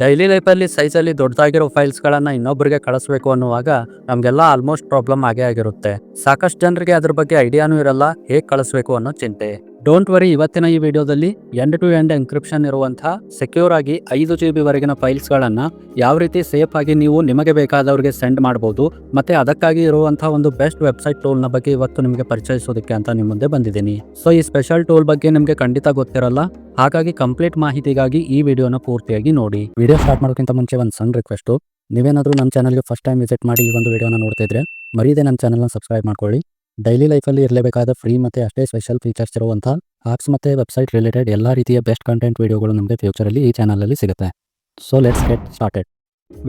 Daily ಲೈಫಲ್ಲಿ ಸೈಜಲ್ಲಿ ದೊಡ್ಡದಾಗಿರೋ ಫೈಲ್ಸ್ಗಳನ್ನು ಇನ್ನೊಬ್ಬರಿಗೆ ಕಳಿಸ್ಬೇಕು ಅನ್ನುವಾಗ ನಮಗೆಲ್ಲ ಆಲ್ಮೋಸ್ಟ್ ಪ್ರಾಬ್ಲಮ್ ಆಗೇ ಆಗಿರುತ್ತೆ. ಸಾಕಷ್ಟು ಜನರಿಗೆ ಅದ್ರ ಬಗ್ಗೆ ಐಡಿಯಾನೂ ಇರಲ್ಲ, ಹೇಗೆ ಕಳಿಸ್ಬೇಕು ಅನ್ನೋ ಚಿಂತೆ. ಡೋಂಟ್ ವರಿ ಇವತ್ತಿನ ಈ ವಿಡಿಯೋದಲ್ಲಿ ಎಂಡ್ ಟು ಎಂಡ್ ಎನ್ಕ್ರಿಪ್ಷನ್ ಇರುವಂತಹ ಸೆಕ್ಯೂರ್ ಆಗಿ ಐದು ಜಿ ಬಿ ವರೆಗಿನ ಫೈಲ್ಸ್ಗಳನ್ನ ಯಾವ ರೀತಿ ಸೇಫ್ ಆಗಿ ನೀವು ನಿಮಗೆ ಬೇಕಾದವರಿಗೆ ಸೆಂಡ್ ಮಾಡಬಹುದು ಮತ್ತೆ ಅದಕ್ಕಾಗಿ ಇರುವಂತಹ ಒಂದು ಬೆಸ್ಟ್ ವೆಬ್ಸೈಟ್ ಟೂಲ್ನ ಬಗ್ಗೆ ಇವತ್ತು ನಿಮಗೆ ಪರಿಚಯಿಸೋದಕ್ಕೆ ಅಂತ ನಿಮ್ಮ ಮುಂದೆ ಬಂದಿದ್ದೀನಿ. ಸೊ ಈ ಸ್ಪೆಷಲ್ ಟೂಲ್ ಬಗ್ಗೆ ನಿಮಗೆ ಖಂಡಿತ ಗೊತ್ತಿರಲ್ಲ, ಹಾಗಾಗಿ ಕಂಪ್ಲೀಟ್ ಮಾಹಿತಿಗಾಗಿ ಈ ವಿಡಿಯೋನ ಪೂರ್ತಿಯಾಗಿ ನೋಡಿ. ವಿಡಿಯೋ ಸ್ಟಾರ್ಟ್ ಮಾಡೋಕ್ಕಿಂತ ಮುಂಚೆ ಒಂದು ಸಣ್ಣ ರಿಕ್ವೆಸ್ಟು ನೀವೇನಾದರೂ ನಮ್ಮ ಚಾನಲ್ಗೆ ಫಸ್ಟ್ ಟೈಮ್ ವಿಸಿಟ್ ಮಾಡಿ ಈ ಒಂದು ವಿಡಿಯೋನ ನೋಡ್ತಿದ್ರೆ ಮರೀದೆ ನನ್ನ ಚಾನಲ್ನ ಸಬ್ಸ್ಕ್ರೈಬ್ ಮಾಡ್ಕೊಳ್ಳಿ. ಡೈಲಿ ಲೈಫಲ್ಲಿ ಇರಲೇಬೇಕಾದ ಫ್ರೀ ಮತ್ತು ಅಷ್ಟೇ ಸ್ಪೆಷಲ್ ಫೀಚರ್ಸ್ ಇರುವಂಥ ಆಪ್ಸ್ ಮತ್ತು ವೆಬ್ಸೈಟ್ ರಿಲೇಟೆಡ್ ಎಲ್ಲ ರೀತಿಯ ಬೆಸ್ಟ್ ಕಂಟೆಂಟ್ ವೀಡಿಯೋಗಳು ನಮಗೆ ಫ್ಯೂಚರಲ್ಲಿ ಈ ಚಾನಲಲ್ಲಿ ಸಿಗುತ್ತೆ. ಸೊ ಲೆಟ್ಸ್ ಗೆಟ್ ಸ್ಟಾರ್ಟೆಡ್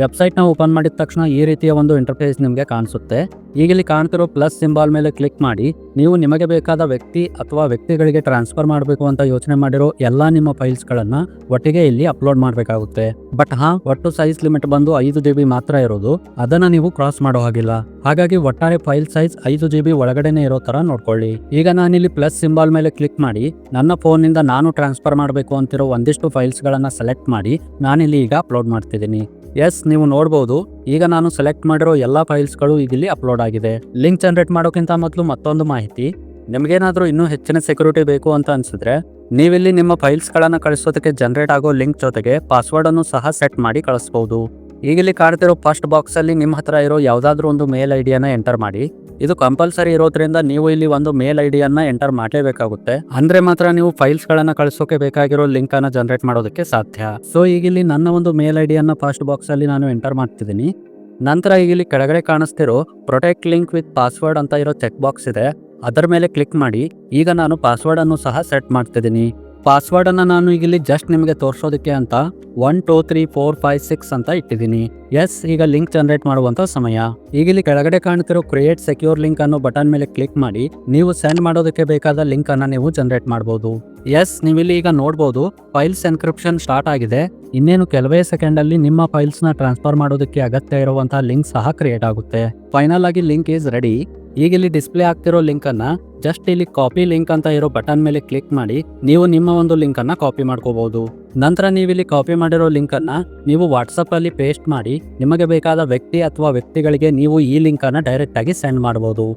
ವೆಬ್ಸೈಟ್ನ ಓಪನ್ ಮಾಡಿದ ತಕ್ಷಣ ಈ ರೀತಿಯ ಒಂದು ಇಂಟರ್ಫೇಸ್ ನಿಮಗೆ ಕಾಣಿಸುತ್ತೆ. ಈಗ ಇಲ್ಲಿ ಕಾಣ್ತಿರೋ ಪ್ಲಸ್ ಸಿಂಬಾಲ್ ಮೇಲೆ ಕ್ಲಿಕ್ ಮಾಡಿ, ನೀವು ನಿಮಗೆ ಬೇಕಾದ ವ್ಯಕ್ತಿ ಅಥವಾ ವ್ಯಕ್ತಿಗಳಿಗೆ ಟ್ರಾನ್ಸ್ಫರ್ ಮಾಡಬೇಕು ಅಂತ ಯೋಚನೆ ಮಾಡಿರೋ ಎಲ್ಲ ನಿಮ್ಮ ಫೈಲ್ಸ್ಗಳನ್ನು ಒಟ್ಟಿಗೆ ಇಲ್ಲಿ ಅಪ್ಲೋಡ್ ಮಾಡಬೇಕಾಗುತ್ತೆ. ಬಟ್ ಹಾ, ಒಟ್ಟು ಸೈಜ್ ಲಿಮಿಟ್ ಬಂದು ಐದು ಜಿ ಬಿ ಮಾತ್ರ ಇರೋದು, ಅದನ್ನ ನೀವು ಕ್ರಾಸ್ ಮಾಡೋ ಹಾಗಿಲ್ಲ. ಹಾಗಾಗಿ ಒಟ್ಟಾರೆ ಫೈಲ್ ಸೈಜ್ ಐದು ಜಿ ಬಿ ಒಳಗಡೆನೆ ಇರೋ ತರ ನೋಡ್ಕೊಳ್ಳಿ. ಈಗ ನಾನಿಲ್ಲಿ ಪ್ಲಸ್ ಸಿಂಬಾಲ್ ಮೇಲೆ ಕ್ಲಿಕ್ ಮಾಡಿ, ನನ್ನ ಫೋನ್ನಿಂದ ನಾನು ಟ್ರಾನ್ಸ್ಫರ್ ಮಾಡಬೇಕು ಅಂತಿರೋ ಒಂದಿಷ್ಟು ಫೈಲ್ಸ್ಗಳನ್ನು ಸೆಲೆಕ್ಟ್ ಮಾಡಿ, ನಾನಿಲ್ಲಿ ಈಗ ಅಪ್ಲೋಡ್ ಮಾಡ್ತಿದ್ದೀನಿ. ಎಸ್ ನೀವು ನೋಡಬಹುದು ಈಗ ನಾನು ಸೆಲೆಕ್ಟ್ ಮಾಡಿರೋ ಎಲ್ಲ ಫೈಲ್ಸ್ಗಳು ಗಳು ಇಲ್ಲಿ ಅಪ್ಲೋಡ್ ಆಗಿದೆ. ಲಿಂಕ್ ಜನರೇಟ್ ಮಾಡೋಕ್ಕಿಂತ ಮೊದಲು ಮತ್ತೊಂದು ಮಾಹಿತಿ. ನಿಮಗೇನಾದರೂ ಇನ್ನೂ ಹೆಚ್ಚಿನ ಸೆಕ್ಯೂರಿಟಿ ಬೇಕು ಅಂತ ಅನ್ಸಿದ್ರೆ, ನೀವಿಲ್ಲಿ ನಿಮ್ಮ ಫೈಲ್ಸ್ಗಳನ್ನು ಕಳಿಸೋದಕ್ಕೆ ಜನರೇಟ್ ಆಗೋ ಲಿಂಕ್ ಜೊತೆಗೆ ಪಾಸ್ವರ್ಡ್ ಅನ್ನು ಸಹ ಸೆಟ್ ಮಾಡಿ ಕಳಿಸ್ಬೋದು. ಈಗ ಇಲ್ಲಿ ಕಾಣ್ತಿರೋ ಫಸ್ಟ್ ಬಾಕ್ಸ್ ಅಲ್ಲಿ ನಿಮ್ಮ ಹತ್ರ ಇರೋ ಯಾವ್ದಾದ್ರು ಒಂದು ಮೇಲ್ ಐಡಿಯನ್ನ ಎಂಟರ್ ಮಾಡಿ. ಇದು ಕಂಪಲ್ಸರಿ ಇರೋದ್ರಿಂದ ನೀವು ಇಲ್ಲಿ ಒಂದು ಮೇಲ್ ಐಡಿಯನ್ನ ಎಂಟರ್ ಮಾಡಲೇಬೇಕಾಗುತ್ತೆ. ಅಂದ್ರೆ ಮಾತ್ರ ನೀವು ಫೈಲ್ಸ್ ಗಳನ್ನ ಕಳಿಸೋಕೆ ಬೇಕಾಗಿರೋ ಲಿಂಕ್ ಅನ್ನ ಜನರೇಟ್ ಮಾಡೋದಕ್ಕೆ ಸಾಧ್ಯ. ಸೊ ಈಗ ಇಲ್ಲಿ ನನ್ನ ಒಂದು ಮೇಲ್ ಐಡಿಯನ್ನ ಫಸ್ಟ್ ಬಾಕ್ಸ್ ಅಲ್ಲಿ ನಾನು ಎಂಟರ್ ಮಾಡ್ತಿದ್ದೀನಿ. ನಂತರ ಈಗಿಲ್ಲಿ ಕೆಳಗಡೆ ಕಾಣಿಸ್ತಿರೋ ಪ್ರೊಟೆಕ್ಟ್ ಲಿಂಕ್ ವಿತ್ ಪಾಸ್ವರ್ಡ್ ಅಂತ ಇರೋ ಚೆಕ್ ಬಾಕ್ಸ್ ಇದೆ. ಅದರ ಮೇಲೆ ಕ್ಲಿಕ್ ಮಾಡಿ, ಈಗ ನಾನು ಪಾಸ್ವರ್ಡ್ ಅನ್ನು ಸಹ ಸೆಟ್ ಮಾಡ್ತಿದ್ದೀನಿ. ಪಾಸ್ವರ್ಡ್ ಅನ್ನ ನಾನು ಇಲ್ಲಿ ಜಸ್ಟ್ ನಿಮಗೆ ತೋರಿಸೋದಕ್ಕೆ ಅಂತ one two three four five six ಅಂತ ಇಟ್ಟಿದ್ದೀನಿ. ಎಸ್ ಈಗ ಲಿಂಕ್ ಜನರೇಟ್ ಮಾಡುವಂತ ಸಮಯ. ಈಗ ಇಲ್ಲಿ ಕೆಳಗಡೆ ಕಾಣ್ತಿರೋ ಕ್ರಿಯೇಟ್ ಸೆಕ್ಯೂರ್ ಲಿಂಕ್ ಅನ್ನೋ ಬಟನ್ ಮೇಲೆ ಕ್ಲಿಕ್ ಮಾಡಿ ನೀವು ಸೆಂಡ್ ಮಾಡೋದಕ್ಕೆ ಬೇಕಾದ ಲಿಂಕ್ ಅನ್ನ ನೀವು ಜನರೇಟ್ ಮಾಡಬಹುದು ಎಸ್ ನೀವಿಲ್ಲಿ ಈಗ ನೋಡಬಹುದು ಫೈಲ್ಸ್ ಎನ್ಕ್ರಿಪ್ಷನ್ ಸ್ಟಾರ್ಟ್ ಆಗಿದೆ. ಇನ್ನೇನು ಕೆಲವೇ ಸೆಕೆಂಡ್ ಅಲ್ಲಿ ನಿಮ್ಮ ಫೈಲ್ಸ್ನ ಟ್ರಾನ್ಸ್ಫರ್ ಮಾಡೋದಕ್ಕೆ ಅಗತ್ಯ ಇರುವಂತಹ ಲಿಂಕ್ ಸಹ ಕ್ರಿಯೇಟ್ ಆಗುತ್ತೆ. ಫೈನಲ್ ಆಗಿ ಲಿಂಕ್ ಈಸ್ ರೆಡಿ ಈಗ ಇಲ್ಲಿ ಡಿಸ್ಪ್ಲೇ ಆಗ್ತಿರೋ ಲಿಂಕ್ ಅನ್ನ ಜಸ್ಟ್ ಇಲ್ಲಿ ಕಾಪಿ ಲಿಂಕ್ ಅಂತ ಇರೋ ಬಟನ್ ಮೇಲೆ ಕ್ಲಿಕ್ ಮಾಡಿ ನೀವು ನಿಮ್ಮ ಒಂದು ಲಿಂಕ್ ಅನ್ನ ಕಾಪಿ ಮಾಡ್ಕೋಬಹುದು. ನಂತರ ನೀವು ಇಲ್ಲಿ ಕಾಪಿ ಮಾಡಿರೋ ಲಿಂಕ್ ಅನ್ನ ನೀವು ವಾಟ್ಸಪ್ ಅಲ್ಲಿ ಪೇಸ್ಟ್ ಮಾಡಿ ನಿಮಗೆ ಬೇಕಾದ ವ್ಯಕ್ತಿ ಅಥವಾ ವ್ಯಕ್ತಿಗಳಿಗೆ ನೀವು ಈ ಲಿಂಕ್ ಅನ್ನ ಡೈರೆಕ್ಟ್ ಆಗಿ ಸೆಂಡ್ ಮಾಡಬಹುದು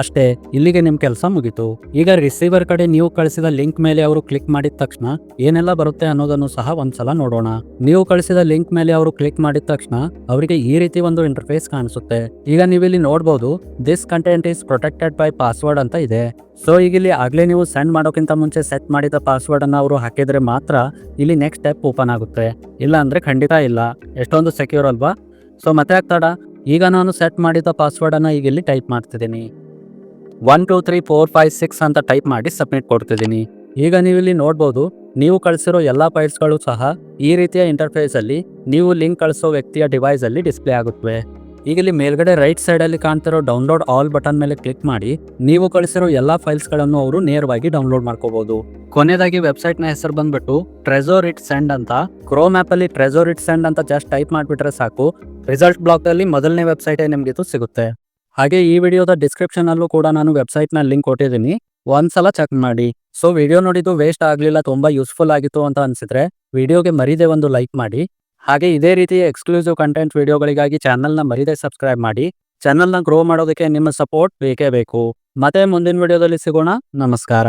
ಅಷ್ಟೇ, ಇಲ್ಲಿಗೆ ನಿಮ್ ಕೆಲಸ ಮುಗೀತು. ಈಗ ರಿಸೀವರ್ ಕಡೆ ನೀವು ಕಳಿಸಿದ ಲಿಂಕ್ ಮೇಲೆ ಅವರು ಕ್ಲಿಕ್ ಮಾಡಿದ ತಕ್ಷಣ ಏನೆಲ್ಲ ಬರುತ್ತೆ ಅನ್ನೋದನ್ನು ಸಹ ಒಂದ್ಸಲ ನೋಡೋಣ. ನೀವು ಕಳಿಸಿದ ಲಿಂಕ್ ಮೇಲೆ ಅವರು ಕ್ಲಿಕ್ ಮಾಡಿದ ತಕ್ಷಣ ಅವರಿಗೆ ಈ ರೀತಿ ಒಂದು ಇಂಟರ್ಫೇಸ್ ಕಾಣಿಸುತ್ತೆ. ಈಗ ನೀವಿಲ್ಲಿ ನೋಡಬಹುದು this content is protected by password ಅಂತ ಇದೆ. ಸೊ ಈಗ ಇಲ್ಲಿ ಆಗ್ಲೇ ನೀವು ಸೆಂಡ್ ಮಾಡೋಕ್ಕಿಂತ ಮುಂಚೆ ಸೆಟ್ ಮಾಡಿದ ಪಾಸ್ವರ್ಡ್ ಅನ್ನ ಅವರು ಹಾಕಿದ್ರೆ ಮಾತ್ರ ಇಲ್ಲಿ ನೆಕ್ಸ್ಟ್ ಸ್ಟೆಪ್ ಓಪನ್ ಆಗುತ್ತೆ. ಇಲ್ಲ ಅಂದ್ರೆ ಖಂಡಿತ ಇಲ್ಲ. ಎಷ್ಟೊಂದು ಸೆಕ್ಯೂರ್ ಅಲ್ವಾ? ಸೊ ಮತ್ತೆ ಆಗ್ತಾಡ ಈಗ ನಾನು ಸೆಟ್ ಮಾಡಿದ ಪಾಸ್ವರ್ಡ್ ಅನ್ನ ಈಗ ಇಲ್ಲಿ ಟೈಪ್ ಮಾಡ್ತಿದ್ದೀನಿ. One, two, three, four, five, six ಅಂತ ಟೈಪ್ ಮಾಡಿ ಸಬ್ಮಿಟ್ ಕೊಡ್ತಿದ್ದೀನಿ. ಈಗ ನೀವು ಇಲ್ಲಿ ನೋಡ್ಬೋದು, ನೀವು ಕಳಿಸಿರೋ ಎಲ್ಲ ಫೈಲ್ಸ್ಗಳು ಸಹ ಈ ರೀತಿಯ ಇಂಟರ್ಫೇಸ್ ಅಲ್ಲಿ ನೀವು ಲಿಂಕ್ ಕಳಿಸೋ ವ್ಯಕ್ತಿಯ ಡಿವೈಸ್ ಅಲ್ಲಿ ಡಿಸ್ಪ್ಲೇ ಆಗುತ್ತವೆ. ಈಗ ಇಲ್ಲಿ ಮೇಲ್ಗಡೆ ರೈಟ್ ಸೈಡ್ ಅಲ್ಲಿ ಕಾಣ್ತಿರೋ ಡೌನ್ಲೋಡ್ ಆಲ್ ಬಟನ್ ಮೇಲೆ ಕ್ಲಿಕ್ ಮಾಡಿ, ನೀವು ಕಳಿಸಿರೋ ಎಲ್ಲ ಫೈಲ್ಸ್ಗಳನ್ನು ಅವರು ನೇರವಾಗಿ ಡೌನ್ಲೋಡ್ ಮಾಡ್ಕೋಬಹುದು ಕೊನೆಯದಾಗಿ ವೆಬ್ಸೈಟ್ನ ಹೆಸರು ಬಂದ್ಬಿಟ್ಟು ಟ್ರೆಸೋರ್ ಇಟ್ ಸೆಂಡ್ ಅಂತ. ಕ್ರೋಮ್ ಆಪ್ ಅಲ್ಲಿ ಟ್ರೆಜೋರ್ ಇಟ್ ಸೆಂಡ್ ಅಂತ ಜಸ್ಟ್ ಟೈಪ್ ಮಾಡಿಬಿಟ್ರೆ ಸಾಕು. ರಿಸಲ್ಟ್ ಬ್ಲಾಕ್ ಅಲ್ಲಿ ಮೊದಲನೇ ವೆಬ್ಸೈಟ್ ನಿಮಗಿದು ಸಿಗುತ್ತೆ. ಹಾಗೆ ಈ ವಿಡಿಯೋದ ಡಿಸ್ಕ್ರಿಪ್ಷನ್ ಅಲ್ಲೂ ಕೂಡ ನಾನು ವೆಬ್ಸೈಟ್ನ ಲಿಂಕ್ ಕೊಟ್ಟಿದ್ದೀನಿ. ಒಂದ್ಸಲ ಚೆಕ್ ಮಾಡಿ. ಸೊ ವಿಡಿಯೋ ನೋಡಿದ್ದು ವೇಸ್ಟ್ ಆಗಲಿಲ್ಲ, ತುಂಬಾ ಯೂಸ್ಫುಲ್ ಆಗಿತ್ತು ಅಂತ ಅನ್ಸಿದ್ರೆ ವಿಡಿಯೋಗೆ ಮರಿದೆ ಒಂದು ಲೈಕ್ ಮಾಡಿ. ಹಾಗೆ ಇದೇ ರೀತಿಯ ಎಕ್ಸ್ಕ್ಲೂಸಿವ್ ಕಂಟೆಂಟ್ ವಿಡಿಯೋಗಳಿಗಾಗಿ ಚಾನಲ್ನ ಮರಿದೆ ಸಬ್ಸ್ಕ್ರೈಬ್ ಮಾಡಿ. ಚಾನಲ್ನ ಗ್ರೋ ಮಾಡೋದಕ್ಕೆ ನಿಮ್ಮ ಸಪೋರ್ಟ್ ಬೇಕೇ ಬೇಕು. ಮತ್ತೆ ಮುಂದಿನ ವಿಡಿಯೋದಲ್ಲಿ ಸಿಗೋಣ. ನಮಸ್ಕಾರ.